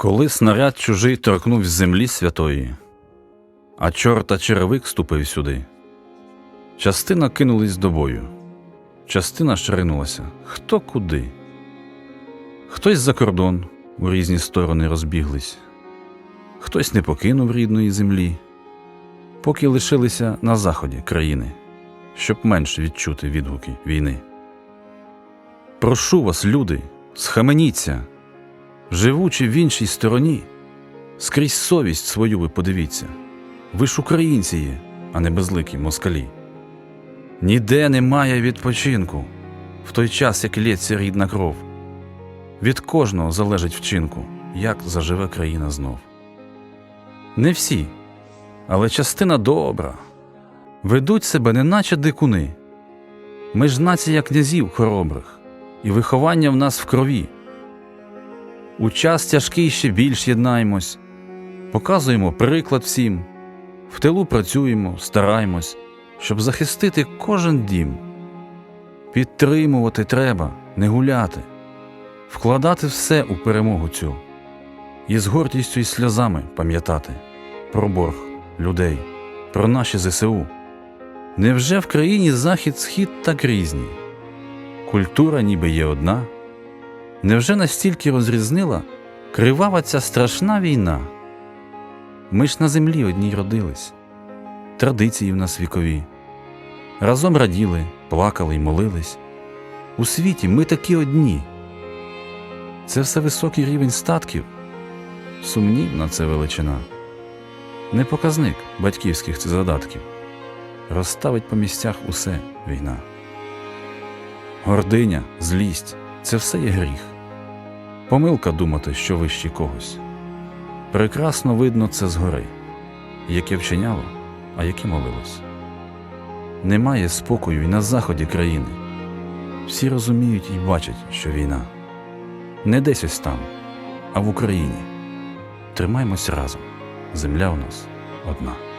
Коли снаряд чужий торкнув землі святої, а чорта черевик ступив сюди, частина кинулись до бою, частина шринулася хто куди. Хтось за кордон у різні сторони розбіглись, хтось не покинув рідної землі, поки лишилися на заході країни, щоб менше відчути відгуки війни. Прошу вас, люди, схаменіться, живучи в іншій стороні, скрізь совість свою ви подивіться. Ви ж українці є, а не безликі москалі. Ніде немає відпочинку, в той час, як лється рідна кров. Від кожного залежить вчинку, як заживе країна знов. Не всі, але частина добра. Ведуть себе неначе дикуни. Ми ж нація князів хоробрих, і виховання в нас в крові. У час тяжкий ще більш єднаймось, показуємо приклад всім, в тилу працюємо, стараємось, щоб захистити кожен дім. Підтримувати треба, не гуляти, вкладати все у перемогу цю і з гордістю і сльозами пам'ятати про борг людей, про наші ЗСУ. Невже в країні захід схід так різні? Культура ніби є одна. Невже настільки розрізнила кривава ця страшна війна? Ми ж на землі одній родились, традиції в нас вікові. Разом раділи, плакали й молились. У світі ми такі одні. Це все високий рівень статків, сумнівна це величина, не показник батьківських це задатків. Розставить по місцях усе війна. Гординя, злість це все є гріх. Помилка думати, що вище когось. Прекрасно видно це згори, яке вчиняло, а яке молилось. Немає спокою і на заході країни. Всі розуміють і бачать, що війна не десь ось там, а в Україні. Тримаймось разом. Земля у нас одна.